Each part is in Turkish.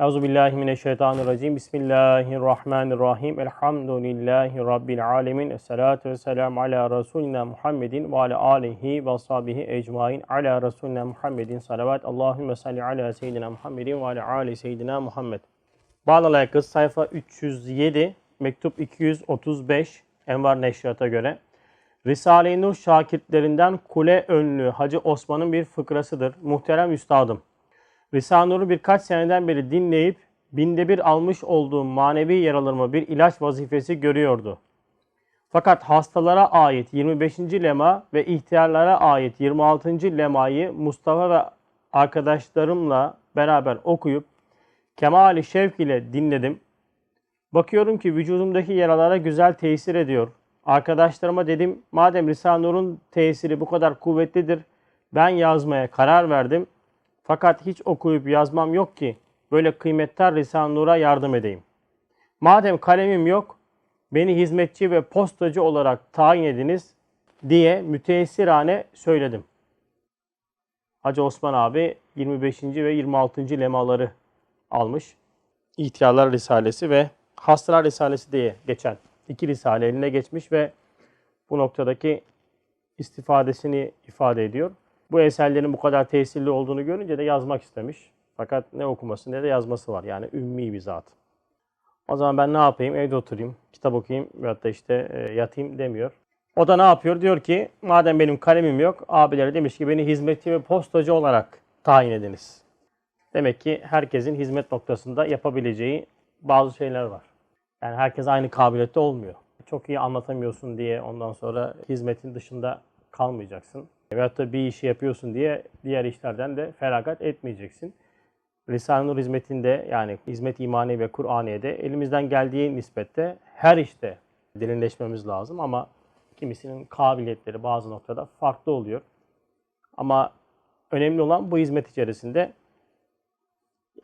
Euzubillahimineşşeytanirracim. Bismillahirrahmanirrahim. Elhamdülillahi Rabbil alemin. Esselatu vesselamu ala Resulina Muhammedin ve ala alihi ve sahbihi ecmain. Ala Resulina Muhammedin salavat. Allahümme salli ala seyyidina Muhammedin ve ala ali seyyidina Muhammed. Bağlalı kız sayfa 307, mektup 235 Envar Neşriat'a göre. Risale-i Nur şakirtlerinden Kule Önlü Hacı Osman'ın bir fıkrasıdır. Muhterem Üstadım. Risale-i Nur'u birkaç seneden beri dinleyip binde bir almış olduğum manevi yaralarıma bir ilaç vazifesi görüyordu. Fakat hastalara ait 25. lema ve ihtiyarlara ait 26. lemayı Mustafa ve arkadaşlarımla beraber okuyup kemali şevk ile dinledim. Bakıyorum ki vücudumdaki yaralara güzel tesir ediyor. Arkadaşlarıma dedim madem Risale-i Nur'un tesiri bu kadar kuvvetlidir ben yazmaya karar verdim. Fakat hiç okuyup yazmam yok ki böyle kıymetli Risale-i Nur'a yardım edeyim. Madem kalemim yok beni hizmetçi ve postacı olarak tayin ediniz diye müteessirane söyledim. Hacı Osman abi 25. ve 26. lemaları almış. İhtiyarlar Risalesi ve Hastalar Risalesi diye geçen iki risale eline geçmiş ve bu noktadaki istifadesini ifade ediyor. Bu eserlerin bu kadar tesirli olduğunu görünce de yazmak istemiş. Fakat ne okuması ne de yazması var. Yani ümmi bir zat. O zaman ben ne yapayım? Evde oturayım, kitap okuyayım veyahut da işte e, yatayım demiyor. O da ne yapıyor? Diyor ki madem benim kalemim yok, abileri demiş ki beni hizmetçi ve postacı olarak tayin ediniz. Demek ki herkesin hizmet noktasında yapabileceği bazı şeyler var. Yani herkes aynı kabiliyette olmuyor. Çok iyi anlatamıyorsun diye ondan sonra hizmetin dışında kalmayacaksın. Veyahut da bir işi yapıyorsun diye diğer işlerden de feragat etmeyeceksin. Risale-i Nur hizmetinde yani hizmet imani ve Kur'aniye'de elimizden geldiği nispette her işte derinleşmemiz lazım ama kimisinin kabiliyetleri bazı noktada farklı oluyor. Ama önemli olan bu hizmet içerisinde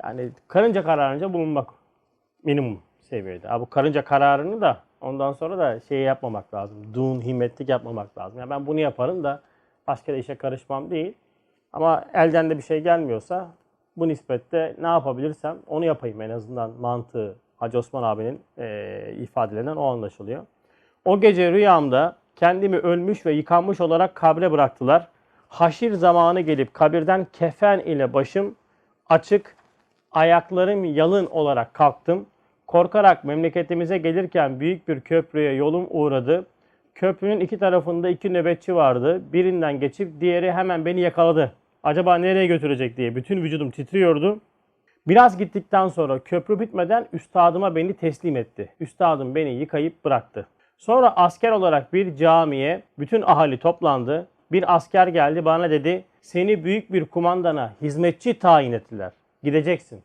yani karınca kararınca bulunmak minimum seviyede. Ha, bu karınca kararını da ondan sonra da şey yapmamak lazım. Dun, himmetlik yapmamak lazım. Yani ben bunu yaparım da başka da işe karışmam değil. Ama elden de bir şey gelmiyorsa bu nispette ne yapabilirsem onu yapayım en azından mantığı Hacı Osman abinin e, ifadelerinden o anlaşılıyor. O gece rüyamda kendimi ölmüş ve yıkanmış olarak kabre bıraktılar. Haşir zamanı gelip kabirden kefen ile başım açık, ayaklarım yalın olarak kalktım. Korkarak memleketimize gelirken büyük bir köprüye yolum uğradı. Köprünün iki tarafında iki nöbetçi vardı. Birinden geçip diğeri hemen beni yakaladı. Acaba nereye götürecek diye bütün vücudum titriyordu. Biraz gittikten sonra köprü bitmeden üstadıma beni teslim etti. Üstadım beni yıkayıp bıraktı. Sonra asker olarak bir camiye bütün ahali toplandı. Bir asker geldi bana dedi seni büyük bir kumandana hizmetçi tayin ettiler. Gideceksin.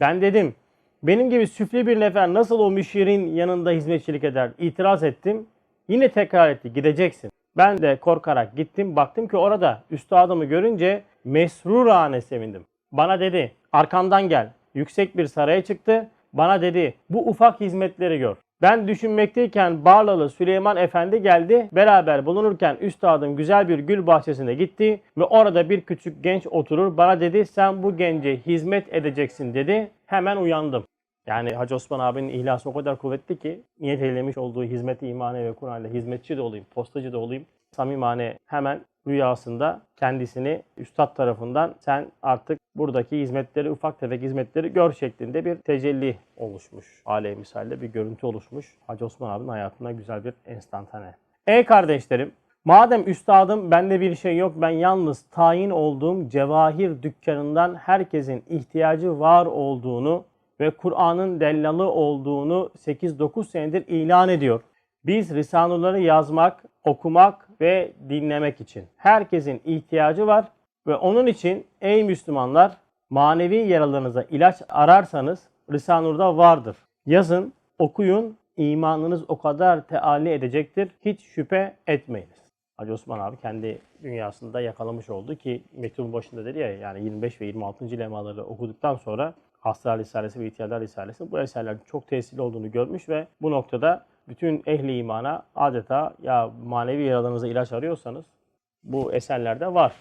Ben dedim benim gibi süfli bir nefer nasıl o müşirin yanında hizmetçilik eder? İtiraz ettim. Yine tekrar etti gideceksin. Ben de korkarak gittim. Baktım ki orada üstadımı görünce mesrurane sevindim. Bana dedi arkamdan gel. Yüksek bir saraya çıktı. Bana dedi bu ufak hizmetleri gör. Ben düşünmekteyken Barlalı Süleyman Efendi geldi. Beraber bulunurken üstadım güzel bir gül bahçesine gitti ve orada bir küçük genç oturur. Bana dedi sen bu gence hizmet edeceksin dedi. Hemen uyandım. Yani Hacı Osman abinin ihlası o kadar kuvvetli ki niyet eylemiş olduğu hizmeti imane ve Kur'an'la hizmetçi de olayım, postacı da olayım. Samimane hemen rüyasında kendisini üstad tarafından sen artık buradaki hizmetleri, ufak tefek hizmetleri gör şeklinde bir tecelli oluşmuş. Aleyh misalde bir görüntü oluşmuş. Hacı Osman abinin hayatında güzel bir enstantane. Ey kardeşlerim, madem üstadım bende bir şey yok ben yalnız tayin olduğum cevahir dükkanından herkesin ihtiyacı var olduğunu ve Kur'an'ın dellalı olduğunu 8-9 senedir ilan ediyor. Biz Risale'leri yazmak, okumak ve dinlemek için. Herkesin ihtiyacı var ve onun için ey Müslümanlar manevi yaralarınıza ilaç ararsanız Risale-i vardır. Yazın, okuyun, imanınız o kadar teali edecektir. Hiç şüphe etmeyiniz. Hacı Osman abi kendi dünyasında yakalamış oldu ki mektubun başında dedi ya yani 25 ve 26. lemaları okuduktan sonra Hastalar Risalesi ve İhtiyarlar Risalesi bu eserlerin çok tesirli olduğunu görmüş ve bu noktada bütün ehli imana adeta ya manevi yaralarınıza ilaç arıyorsanız bu eserlerde var.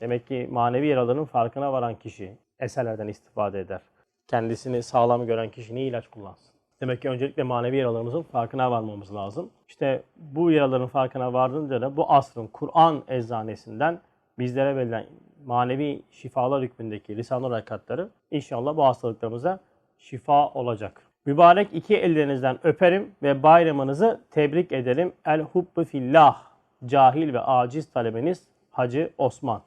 Demek ki manevi yaraların farkına varan kişi eserlerden istifade eder. kendisini sağlam gören kişi niye ilaç kullansın? Demek ki öncelikle manevi yaralarımızın farkına varmamız lazım. İşte bu yaraların farkına vardığınca da bu asrın Kur'an eczanesinden bizlere verilen manevi şifalar hükmündeki lisan-ı inşallah bu hastalıklarımıza şifa olacak. Mübarek iki ellerinizden öperim ve bayramınızı tebrik ederim. El hubbu fillah. Cahil ve aciz talebeniz Hacı Osman.